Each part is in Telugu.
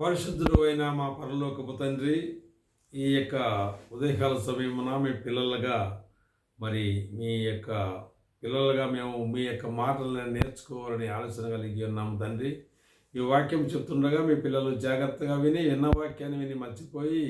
పరిశుద్ధుడు అయిన మా పరలోకపు తండ్రి ఈ యొక్క ఉదయకాల సమయమున మీ పిల్లలుగా మరి మీ యొక్క పిల్లలుగా మేము మీ యొక్క మాటలను నేర్చుకోవాలని ఆలోచన కలిగి ఉన్నాము తండ్రి. ఈ వాక్యం చెప్తుండగా మీ పిల్లలు జాగ్రత్తగా విని విన్న వాక్యాన్ని విని మర్చిపోయి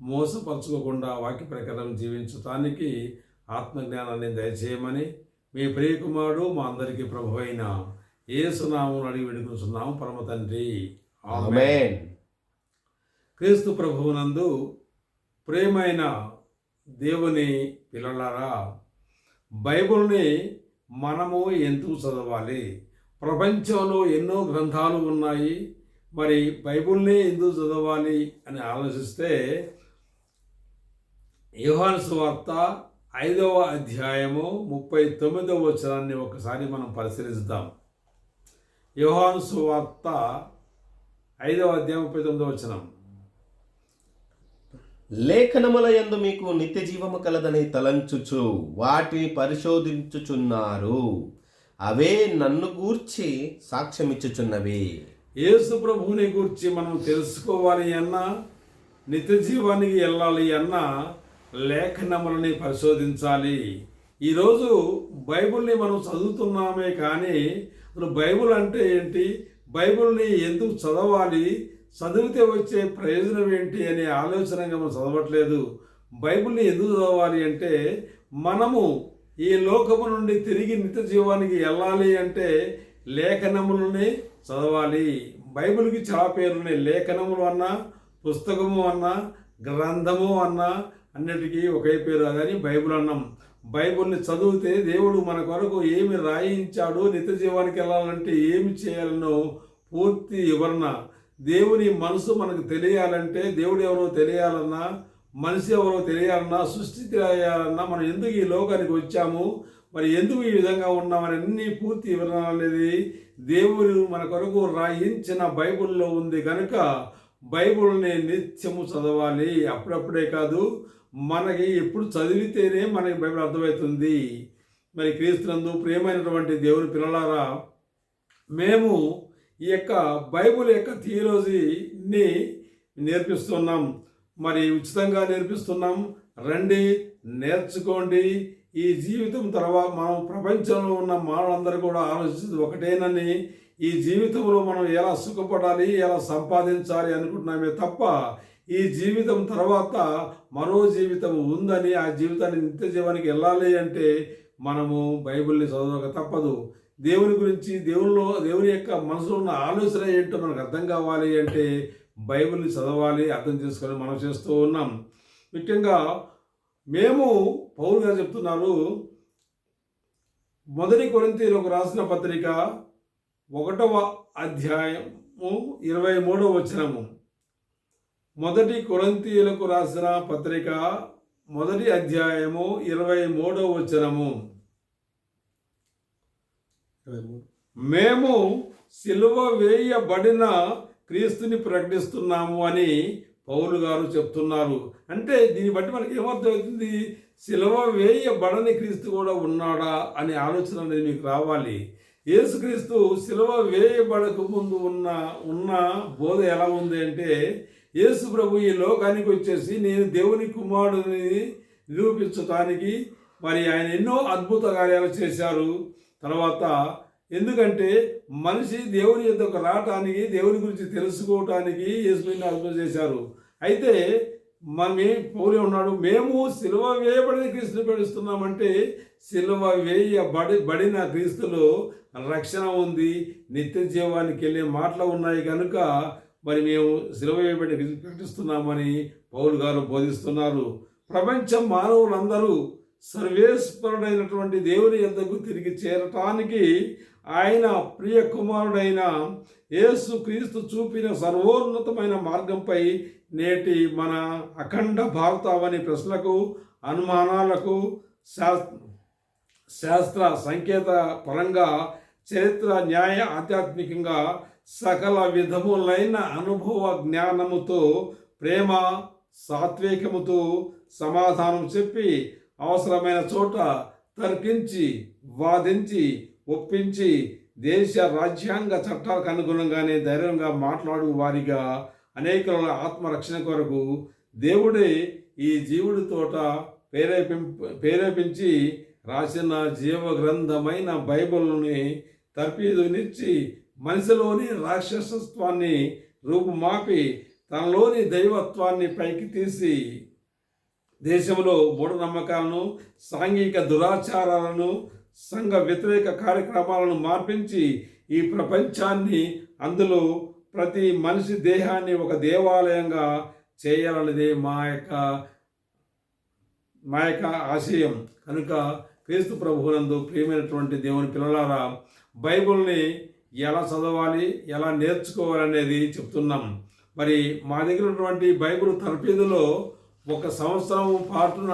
మోసపరచుకోకుండా వాక్య ప్రకారం జీవించటానికి ఆత్మజ్ఞానాన్ని దయచేయమని మీ ప్రియకుమారుడు మా అందరికీ ప్రభు అయిన ఏసునామం అడిగి వేడుకుంటున్నాము పరమ తండ్రి క్రీస్తు ప్రభువునందు ప్రేమైన దేవుని పిల్లలారా బైబిల్ని మనము ఎందుకు చదవాలి? ప్రపంచంలో ఎన్నో గ్రంథాలు ఉన్నాయి. మరి బైబిల్ని ఎందుకు చదవాలి అని ఆలోచిస్తే యోహాను వార్త ఐదవ అధ్యాయము ముప్పై తొమ్మిదవ వచనాన్ని ఒకసారి మనం పరిశీలిద్దాం. యోహాను వార్త ఐదవ అధ్యాయం ముప్పై తొమ్మిదవ వచనం. లేఖనముల యందు మీకు నిత్య జీవము కలదని తలంచుచు వాటిని పరిశోధించుచున్నారు. అవే నన్ను గూర్చి సాక్ష్యమిచ్చుచున్నవి. యేసు ప్రభువుని గురించి మనం తెలుసుకోవాలి అన్నా నిత్య జీవానికి వెళ్ళాలి అన్నా లేఖనములని పరిశోధించాలి. ఈరోజు బైబిల్ని మనం చదువుతున్నామే కానీ అసలు బైబిల్ అంటే ఏంటి? బైబిల్ని ఎందుకు చదవాలి? చదివితే వచ్చే ప్రయోజనం ఏంటి అనే ఆలోచనగా మనం చదవట్లేదు. బైబిల్ని ఎందుకు చదవాలి అంటే మనము ఈ లోకము నుండి తిరిగి నిత్య జీవానికి వెళ్ళాలి అంటే లేఖనములని చదవాలి. బైబిల్కి చాలా పేర్లు లేఖనములు అన్నా పుస్తకము అన్నా గ్రంథము అన్నా అన్నిటికీ ఒకే పేరు. కానీ బైబిల్ అన్నాం. బైబిల్ని చదివితే దేవుడు మన కొరకు ఏమి రాయించాడు నిత్య జీవానికి వెళ్ళాలంటే ఏమి చేయాలనో పూర్తి వివరణ. దేవుని మనసు మనకు తెలియాలంటే దేవుడు ఎవరో తెలియాలన్నా మనిషి ఎవరో తెలియాలన్నా సృష్టి తెలియాలన్నా మనం ఎందుకు ఈ లోకానికి వచ్చాము? మరి ఎందుకు ఈ విధంగా ఉన్నామని అన్ని పూర్తి వివరణ అనేది దేవుడు మన కొరకు రాయించిన బైబిల్లో ఉంది. కనుక బైబిల్ని నిత్యము చదవాలి. అప్పుడప్పుడే కాదు మనకి ఎప్పుడు చదివితేనే మనకి బైబిల్ అర్థమవుతుంది. మరి క్రీస్తునందు ప్రియమైనటువంటి దేవుని పిల్లలారా మేము ఈ యొక్క బైబిల్ యొక్క థియోలజీని నేర్పిస్తున్నాం. మరి ఉచితంగా నేర్పిస్తున్నాం. రండి నేర్చుకోండి. ఈ జీవితం తర్వాత మనం ప్రపంచంలో ఉన్న మానవులందరూ కూడా ఆలోచించేది ఒకటేనని ఈ జీవితంలో మనం ఎలా సుఖపడాలి ఎలా సంపాదించాలి అనుకుంటున్నామే తప్ప ఈ జీవితం తర్వాత మరో జీవితం ఉందని ఆ జీవితాన్ని నిత్య జీవానికి వెళ్ళాలి అంటే మనము బైబిల్ని చదవక తప్పదు. దేవుని గురించి దేవునిలో దేవుని యొక్క మనసులో ఉన్న ఆలోచన ఏంటో మనకు అర్థం కావాలి అంటే బైబిల్ని చదవాలి అర్థం చేసుకొని మనం చేస్తూ ఉన్నాం. ముఖ్యంగా మేము పౌరుగా చెప్తున్నారు మొదటి కొరింతీలకు రాసిన పత్రిక ఒకటవ అధ్యాయము ఇరవై మూడవ వచనము. మొదటి కొరంతీయులకు రాసిన పత్రిక మొదటి అధ్యాయము ఇరవై మూడవ వచనము. మేము సిలువ వేయబడిన క్రీస్తుని ప్రకటిస్తున్నాము అని పౌలు గారు చెప్తున్నారు. అంటే దీన్ని బట్టి మనకి ఏమర్థమవుతుంది? సిలువ వేయబడని క్రీస్తు కూడా ఉన్నాడా అనే ఆలోచన అనేది మీకు రావాలి. యేసుక్రీస్తు సిలువ వేయబడక ముందు ఉన్న ఉన్న బోధ ఎలా ఉంది అంటే యేసు ప్రభు ఈ లోకానికి వచ్చేసి నేను దేవుని కుమారుడిని నిరూపించటానికి మరి ఆయన ఎన్నో అద్భుత కార్యాలు చేశారు. తర్వాత ఎందుకంటే మనిషి దేవుని యొక్క రావటానికి దేవుని గురించి తెలుసుకోవటానికి యేసుని అద్భుతం చేశారు. అయితే మమ్మీ పోలి ఉన్నాడు. మేము సిలువ వేయబడిన క్రీస్తుని పెడుస్తున్నామంటే సిలువ వేయబడి బడిన క్రీస్తులో రక్షణ ఉంది. నిత్య జీవానికి వెళ్ళే మాటలు ఉన్నాయి కనుక మరి మేము సిలువ వేయబడిన క్రీస్తు ప్రకటిస్తున్నామని పౌరు గారు బోధిస్తున్నారు. ప్రపంచం మానవులందరూ సర్వేశ్వరుడైనటువంటి దేవుని ఎంతకు తిరిగి చేరటానికి ఆయన ప్రియ కుమారుడైన యేసు క్రీస్తు చూపిన సర్వోన్నతమైన మార్గంపై నేటి మన అఖండ భారతావని ప్రశ్నలకు అనుమానాలకు శాస్త్ర సంకేత పరంగా చరిత్ర న్యాయ ఆధ్యాత్మికంగా సకల విధములైన అనుభవ జ్ఞానముతో ప్రేమ సాత్వికముతో సమాధానం చెప్పి అవసరమైన చోట తర్కించి వాదించి ఒప్పించి దేశ రాజ్యాంగ చట్టాలకు అనుగుణంగానే ధైర్యంగా మాట్లాడు వారిగా అనేకుల ఆత్మరక్షణ కొరకు దేవుడే ఈ జీవుడి తోట ప్రేరేపింప ప్రేరేపించి రాసిన జీవ గ్రంథమైన బైబిల్ని తర్పీదునిచ్చి మనిషిలోని రాక్షసత్వాన్ని రూపుమాపి తనలోని దైవత్వాన్ని పైకి తీసి దేశంలో మూఢనమ్మకాలను సాంఘిక దురాచారాలను సంఘ వ్యతిరేక కార్యక్రమాలను మార్పించి ఈ ప్రపంచాన్ని అందులో ప్రతి మనిషి దేహాన్ని ఒక దేవాలయంగా చేయాలనేదే మా యొక్క మా యొక్క ఆశయం. కనుక క్రీస్తు ప్రభువునందు ప్రియమైనటువంటి దేవుని పిల్లలారా బైబిల్ని ఎలా చదవాలి ఎలా నేర్చుకోవాలనేది చెప్తున్నాం. మరి మా దగ్గర ఉన్నటువంటి బైబిల్ తరపీదులో ఒక సంవత్సరం పాటున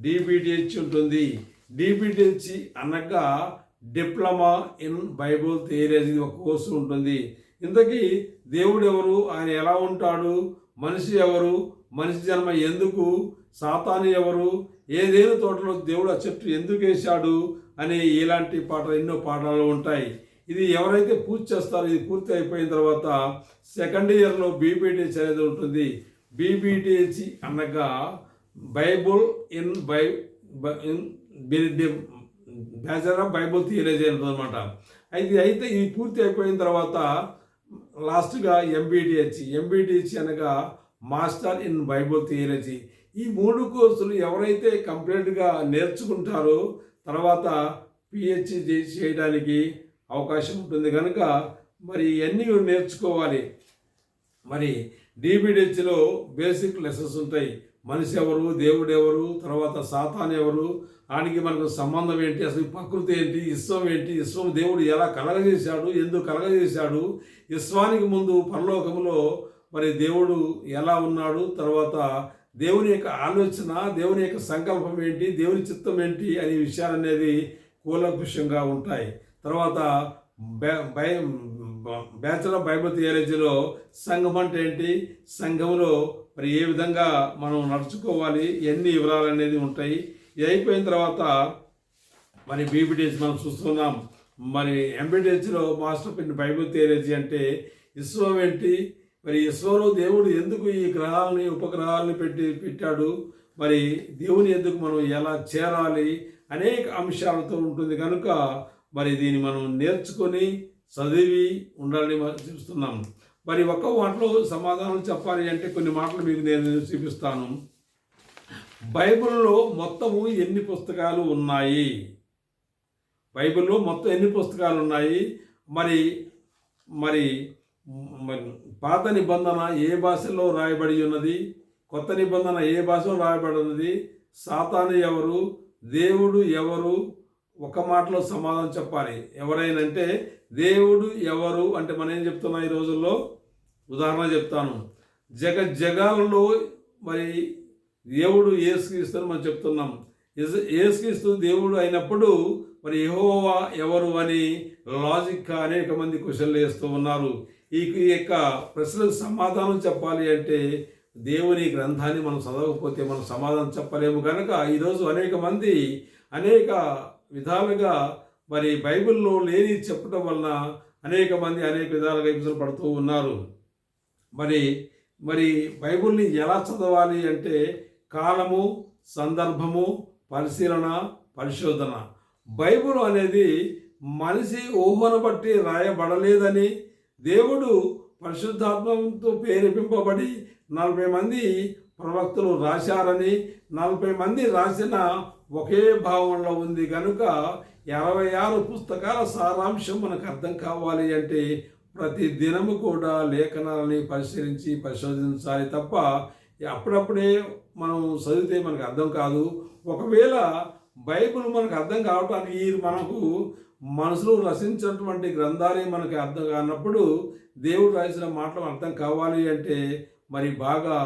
డిబిటిహెచ్ ఉంటుంది. డిబిటిసి అనగా డిప్లొమా ఇన్ బైబుల్ థియరీ అనేది ఒక కోర్సు ఉంటుంది. ఇంతకీ దేవుడు ఎవరు? ఆయన ఎలా ఉంటాడు? మనిషి ఎవరు? మనిషి జన్మ ఎందుకు? సాతాను ఎవరు? ఏదేను తోటలో దేవుడు ఆ చెట్టు ఎందుకు వేశాడు? అని ఇలాంటి పాటలు ఎన్నో పాటలు ఉంటాయి. ఇది ఎవరైతే పూర్తి చేస్తారో ఇది పూర్తి అయిపోయిన తర్వాత సెకండ్ ఇయర్లో బీబీటీహెచ్ అనేది ఉంటుంది. బీబీటీహెచ్ అనగా Bible in by in bachelor of Bible theology అనమాట అయితే అయితే ఇది పూర్తి అయిపోయిన తర్వాత లాస్ట్గా ఎంబీటీహెచ్ ఎంబీటీహెచ్ అనగా మాస్టర్ ఇన్ బైబుల్ థియరజీ. ఈ మూడు కోర్సులు ఎవరైతే కంప్లీట్గా నేర్చుకుంటారో తర్వాత పిహెచ్డి చేయడానికి అవకాశం ఉంటుంది కనుక మరి ఇవన్నీ నేర్చుకోవాలి. మరి డిబిడిహెచ్లో బేసిక్ లెసన్స్ ఉంటాయి. మనిషి ఎవరు దేవుడు ఎవరు తర్వాత సాతాన్ ఎవరు ఆయనకి మనకు సంబంధం ఏంటి అసలు ప్రకృతి ఏంటి విశ్వం ఏంటి విశ్వం దేవుడు ఎలా కలగజేశాడు ఎందుకు కలగజేశాడు విశ్వానికి ముందు పరలోకంలో మరి దేవుడు ఎలా ఉన్నాడు తర్వాత దేవుని యొక్క ఆలోచన దేవుని యొక్క సంకల్పం ఏంటి దేవుని చిత్తం ఏంటి అనే విషయాలు అనేది కూలంకుషంగా ఉంటాయి. తర్వాత బై- బై బ్యాచులర్ బైబిల్ థియాలజీలో సంఘం అంటే ఏంటి సంఘంలో మరి ఏ విధంగా మనం నడుచుకోవాలి ఎన్ని వివరాలు అనేది ఉంటాయి. ఇది అయిపోయిన తర్వాత మరి బీబీటీఎస్ మనం చూస్తున్నాం. మరి ఎంబీటీహెచ్లో మాస్టర్ పిన్ బైబుల్ థియాలజీ అంటే విశ్వం ఏంటి? మరి విశ్వంలో దేవుడు ఎందుకు ఈ గ్రహాలని ఉపగ్రహాలని పెట్టి పెట్టాడు? మరి దేవుని ఎందుకు మనం ఎలా చేరాలి? అనేక అంశాలతో ఉంటుంది కనుక మరి దీన్ని మనం నేర్చుకొని చదివి ఉండాలని మనం చూస్తున్నాం. మరి ఒక్క మాటలో సమాధానం చెప్పాలి అంటే కొన్ని మాటలు మీకు నేను చూపిస్తాను. బైబిల్లో మొత్తము ఎన్ని పుస్తకాలు ఉన్నాయి? బైబిల్లో మొత్తం ఎన్ని పుస్తకాలు ఉన్నాయి? మరి మరి పాత నిబంధన ఏ భాషలో రాయబడి ఉన్నది? కొత్త నిబంధన ఏ భాషలో రాయబడి ఉన్నది? సాతాను ఎవరు? దేవుడు ఎవరు? ఒక మాటలో సమాధానం చెప్పాలి. ఎవరైనంటే దేవుడు ఎవరు అంటే మనం ఏం చెప్తున్నాం ఈ రోజుల్లో? ఉదాహరణ చెప్తాను. జగ జగాలలో మరి దేవుడు ఏసుక్రీస్తు మనం చెప్తున్నాం. ఏసుక్రీస్తు దేవుడు అయినప్పుడు మరి యహోవా ఎవరు అని లాజిక్ అనేక మంది క్వశ్చన్లు వేస్తూ ఉన్నారు. ఈ ఈ యొక్క ప్రశ్నలకు సమాధానం చెప్పాలి అంటే దేవుని గ్రంథాన్ని మనం చదవకపోతే మనం సమాధానం చెప్పలేము కనుక ఈరోజు అనేక మంది అనేక విధాలుగా మరి బైబిల్లో లేని చెప్పడం వలన అనేక మంది అనేక విధాలుగా ఇబ్బందులు పడుతూ ఉన్నారు. మరి మరి బైబిల్ని ఎలా చదవాలి అంటే కాలము సందర్భము పరిశీలన పరిశోధన. బైబిల్ అనేది మనిషి ఊహను బట్టి రాయబడలేదని దేవుడు పరిశుద్ధాత్మతో ప్రేరేపింపబడి నలభై మంది ప్రవక్తలు రాశారని నలభై మంది రాసిన ఒకే భావంలో ఉంది కనుక ఇరవై ఆరు పుస్తకాల సారాంశం మనకు అర్థం కావాలి అంటే ప్రతి దినము కూడా లేఖనాలని పరిశీలించి పరిశోధించాలి తప్ప అప్పుడప్పుడే మనం చదివితే మనకు అర్థం కాదు. ఒకవేళ బైబిల్ మనకు అర్థం కావటానికి మనకు మనసులో రచించినటువంటి గ్రంథాలే మనకు అర్థం కానప్పుడు దేవుడు రాసిన మాటలు అర్థం కావాలి అంటే మరి బాగా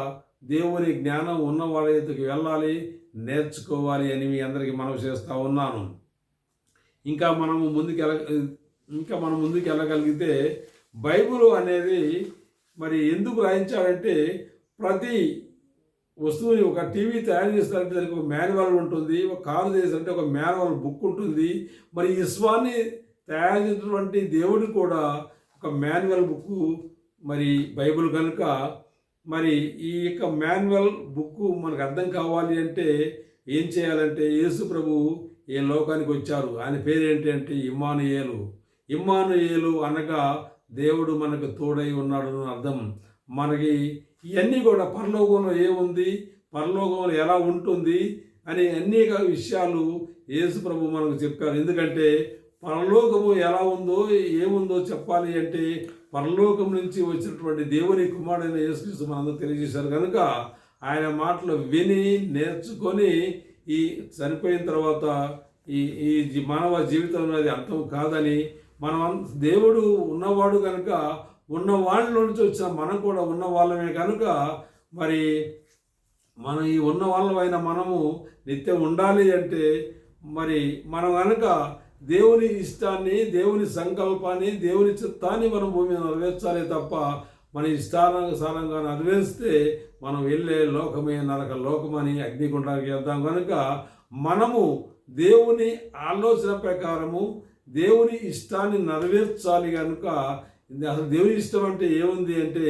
దేవుని జ్ఞానం ఉన్న వాళ్ళ ఎదుకు వెళ్ళాలి. నేర్చుకోవాలి అని మీ అందరికీ మనం చేస్తూ ఉన్నాను. ఇంకా మనము ముందుకు వెళ్ళ ఇంకా మనం ముందుకు వెళ్ళగలిగితే బైబిల్ అనేది మరి ఎందుకు రాయించాడంటే ప్రతి వస్తువుని ఒక టీవీ తయారు చేస్తారంటే దానికి ఒక మాన్యువల్ ఉంటుంది ఒక కారు చేస్తారంటే ఒక మాన్యువల్ బుక్ ఉంటుంది. మరి ఇస్వాన్ని విశ్వాన్ని తయారు చేసినటువంటి దేవుడు కూడా ఒక మాన్యువల్ బుక్ మరి బైబిల్ కనుక మరి ఈ యొక్క మాన్యువల్ బుక్ మనకు అర్థం కావాలి అంటే ఏం చేయాలంటే యేసు ప్రభు ఈ లోకానికి వచ్చారు. ఆయన పేరు ఏంటి అంటే ఇమ్మానుయేలు. ఇమ్మానుయేలు అనగా దేవుడు మనకు తోడై ఉన్నాడు అని అర్థం. మనకి ఇవన్నీ కూడా పరలోకంలో ఏముంది? పరలోకంలో ఎలా ఉంటుంది? అనే అనేక విషయాలు యేసు ప్రభు మనకు చెప్పారు. ఎందుకంటే పరలోకము ఎలా ఉందో ఏముందో చెప్పాలి అంటే పరలోకం నుంచి వచ్చినటువంటి దేవుని కుమారుడైన యేసుక్రీస్తు మనందరూ తెలియజేశారు. కనుక ఆయన మాటలు విని నేర్చుకొని ఈ చనిపోయిన తర్వాత ఈ ఈ జీ- మానవ జీవితం అనేది అంతం కాదని మనం దేవుడు ఉన్నవాడు కనుక ఉన్న వాళ్ళ నుంచి వచ్చిన మనం కూడా ఉన్న వాళ్ళమే కనుక మరి మనం ఈ ఉన్న వాళ్ళమైన మనము నిత్యం ఉండాలి అంటే మరి మనం కనుక దేవుని ఇష్టాన్ని దేవుని సంకల్పాన్ని దేవుని చిత్తాన్ని మనం భూమి మీద నెరవేర్చాలి తప్ప మన ఇష్టానుసారంగా నెరవేరిస్తే మనం వెళ్ళే లోకమే నరక లోకమని అగ్నిగుండానికి వెళ్తాం కనుక మనము దేవుని ఆలోచన ప్రకారము దేవుని ఇష్టాన్ని నెరవేర్చాలి కనుక అసలు దేవుని ఇష్టం అంటే ఏముంది అంటే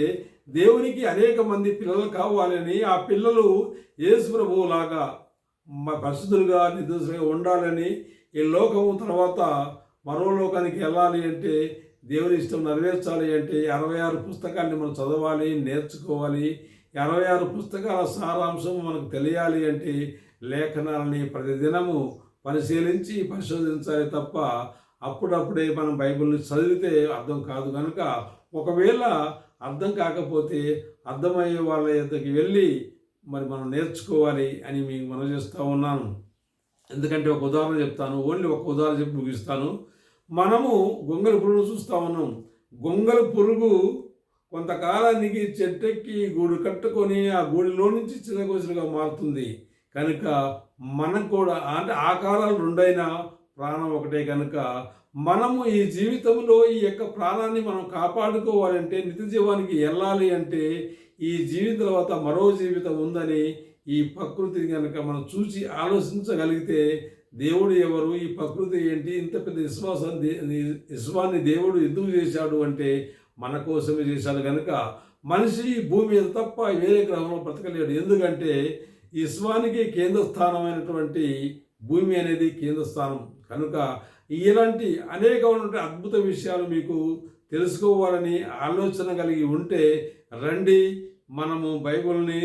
దేవునికి అనేక మంది పిల్లలు కావాలని ఆ పిల్లలు యేసు ప్రభువులాగా పరిశుద్ధులుగా నిర్దోషులుగా ఉండాలని ఈ లోకము తర్వాత మరో లోకానికి వెళ్ళాలి అంటే దేవుని ఇష్టం నెరవేర్చాలి అంటే అరవై ఆరు పుస్తకాన్ని మనం చదవాలి నేర్చుకోవాలి. అరవై ఆరు పుస్తకాల సారాంశం మనకు తెలియాలి అంటే లేఖనాలని ప్రతిదినము పరిశీలించి పరిశోధించాలి తప్ప అప్పుడప్పుడే మనం బైబిల్ని చదివితే అర్థం కాదు కనుక ఒకవేళ అర్థం కాకపోతే అర్థమయ్యే వాళ్ళ యొద్దకి వెళ్ళి మరి మనం నేర్చుకోవాలి అని మీకు మనం చేస్తూ ఉన్నాను. ఎందుకంటే ఒక ఉదాహరణ చెప్తాను ఓన్లీ ఒక ఉదాహరణ చెప్పి ముగిస్తాను. మనము గొంగలి పురుగును చూస్తూ ఉన్నాం. గొంగలి పురుగు కొంతకాలానికి చెట్టెక్కి గూడు కట్టుకొని ఆ గూడిలో నుంచి చిన్నగోసులుగా మారుతుంది. కనుక మనం కూడా అంటే ఆ కాలాలు రెండైనా ప్రాణం ఒకటే కనుక మనము ఈ జీవితంలో ఈ యొక్క ప్రాణాన్ని మనం కాపాడుకోవాలంటే నిత్య జీవానికి వెళ్ళాలి అంటే ఈ జీవితం తర్వాత మరో జీవితం ఉందని ఈ ప్రకృతిని కనుక మనం చూసి ఆలోచించగలిగితే దేవుడు ఎవరు ఈ ప్రకృతి ఏంటి ఇంత పెద్ద విశ్వాసం విశ్వాన్ని దేవుడు ఎందుకు చేశాడు అంటే మన కోసమే చేశాడు కనుక మనిషి భూమి మీద తప్ప వేరే గ్రహంలో బ్రతకలేడు. ఎందుకంటే విశ్వానికి కేంద్ర స్థానమైనటువంటి భూమి అనేది కేంద్ర స్థానం కనుక ఇలాంటి అనేకమైనటువంటి అద్భుత విషయాలు మీకు తెలుసుకోవాలని ఆలోచన కలిగి ఉంటే రండి మనము బైబిల్ని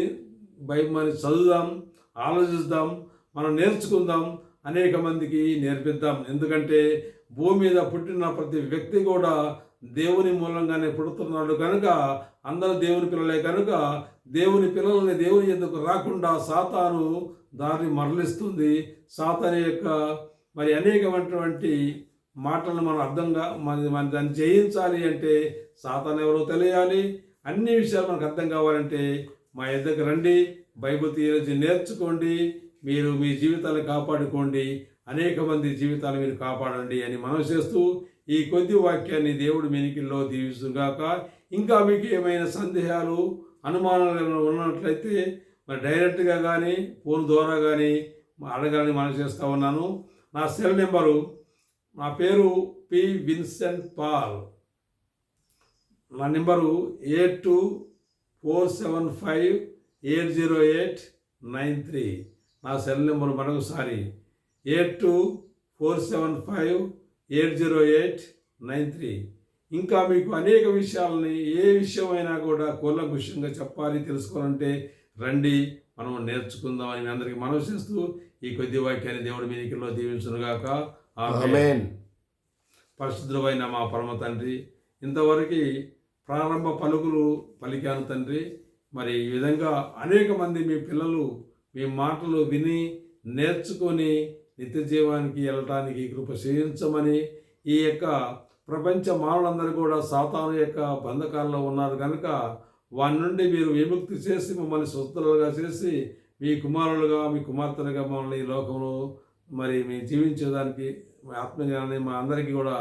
బైబిల్ చదువుదాం ఆలోచిద్దాం మనం నేర్చుకుందాం అనేక మందికి నేర్పిద్దాం. ఎందుకంటే భూమి మీద పుట్టిన ప్రతి వ్యక్తి కూడా దేవుని మూలంగానే పుడుతున్నాడు కనుక అందరూ దేవుని పిల్లలే కనుక దేవుని పిల్లల్ని దేవుని ఎందుకు రాకుండా సాతాను దారిని మరలిస్తుంది. సాతాను యొక్క మరి అనేకమైనటువంటి మాటలను మనం అర్థంగా మన మన దాన్ని జయించాలి అంటే సాతాను ఎవరో తెలియాలి. అన్ని విషయాలు మనకు అర్థం కావాలంటే మా ఇద్దరికి రండి బైబిల్ థియాలజీ నేర్చుకోండి మీరు మీ జీవితాన్ని కాపాడుకోండి అనేక మంది జీవితాలు మీరు కాపాడండి అని మనం చేస్తూ ఈ కొద్ది వాక్యాన్ని దేవుడు మెనికిల్లో దీవిస్తుగాక ఇంకా మీకు ఏమైనా సందేహాలు అనుమానాలు ఏమైనా ఉన్నట్లయితే మరి డైరెక్ట్గా కానీ ఫోన్ ద్వారా కానీ అడగాలని మనం చేస్తూ ఉన్నాను. నా సెల్ నెంబరు నా పేరు పి. Vincent Paul. నా number eight two four seven five eight zero eight nine three. నా సెల్ నెంబర్ మరొకసారి eight two four seven five eight zero eight nine three. ఇంకా మీకు అనేక విషయాలని ఏ విషయమైనా కూడా కూలంకుషంగా చెప్పాలి తెలుసుకోవాలంటే రండి మనం నేర్చుకుందాం అని మీ అందరికీ మనవి చేస్తూ ఈ కొద్ది వాక్యాన్ని దేవుడి మీనికిలో దీవించునుగాక. ఆమేన్. పరిశుద్ధమైన మా పరమ తండ్రి ఇంతవరకు ప్రారంభ పలుకులు పలికాను తండ్రి. మరి ఈ విధంగా అనేక మంది మీ పిల్లలు మీ మాటలు విని నేర్చుకొని నిత్య జీవానికి వెళ్ళటానికి కృప చేయించమని ఈ యొక్క ప్రపంచ మానవులందరూ కూడా సాతాను యొక్క బంధకాల్లో ఉన్నారు కనుక వారి నుండి మీరు విముక్తి చేసి మమ్మల్ని స్వతంత్రులుగా చేసి మీ కుమారులుగా మీ కుమార్తెలుగా మమ్మల్ని ఈ లోకంలో మరి మీ జీవించేదానికి మీ ఆత్మజ్ఞానాన్ని మా అందరికీ కూడా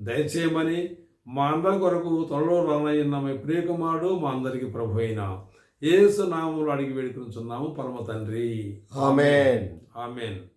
దయచేయమని మా అందరి కొరకు త్వరలో రానయ్యున్న మీ ప్రియకుమారుడు మా అందరికీ ప్రభు అయిన ఏసు నామములు అడిగి వేడుకుంటున్నాము పరమ తండ్రి. ఆమేన్. ఆమెన్.